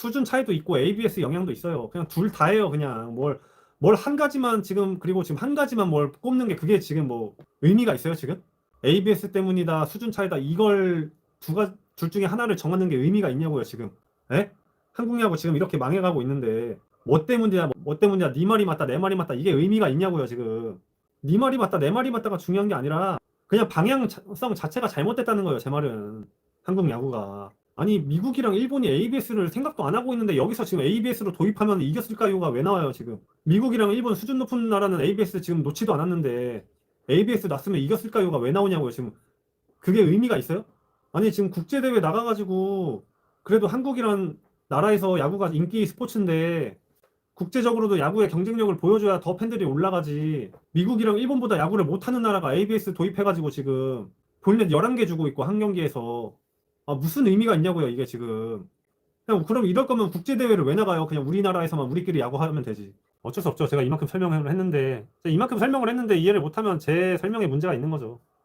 수준 차이도 있고 ABS 영향도 있어요. 그냥 둘 다예요. 그냥 뭘 뭘 한 가지만 지금 그리고 지금 한 가지만 뭘 꼽는 게 그게 지금 뭐 의미가 있어요, 지금? ABS 때문이다, 수준 차이다. 이걸 두가 둘 중에 하나를 정하는 게 의미가 있냐고요, 지금. 예? 한국 야구 지금 이렇게 망해가고 있는데 뭐 때문이야, 뭐 때문이야, 네 말이 맞다, 내 말이 맞다. 이게 의미가 있냐고요, 지금. 네 말이 맞다, 내 말이 맞다가 중요한 게 아니라 그냥 방향성 자체가 잘못됐다는 거예요, 제 말은. 한국 야구가. 아니, 미국이랑 일본이 ABS를 생각도 안 하고 있는데 여기서 지금 ABS로 도입하면 이겼을까요가 왜 나와요, 지금? 미국이랑 일본 수준 높은 나라는 ABS 지금 놓지도 않았는데 ABS 났으면 이겼을까요가 왜 나오냐고요, 지금. 그게 의미가 있어요? 아니, 지금 국제대회 나가가지고 그래도 한국이란 나라에서 야구가 인기 스포츠인데 국제적으로도 야구의 경쟁력을 보여줘야 더 팬들이 올라가지. 미국이랑 일본보다 야구를 못하는 나라가 ABS 도입해가지고 지금 본인은 11개 주고 있고 한 경기에서 아, 무슨 의미가 있냐고요, 이게 지금. 그럼 이럴 거면 국제대회를 왜 나가요? 그냥 우리나라에서만 우리끼리 야구하면 되지. 어쩔 수 없죠. 제가 이만큼 설명을 했는데, 이만큼 설명을 했는데 이해를 못하면 제 설명에 문제가 있는 거죠.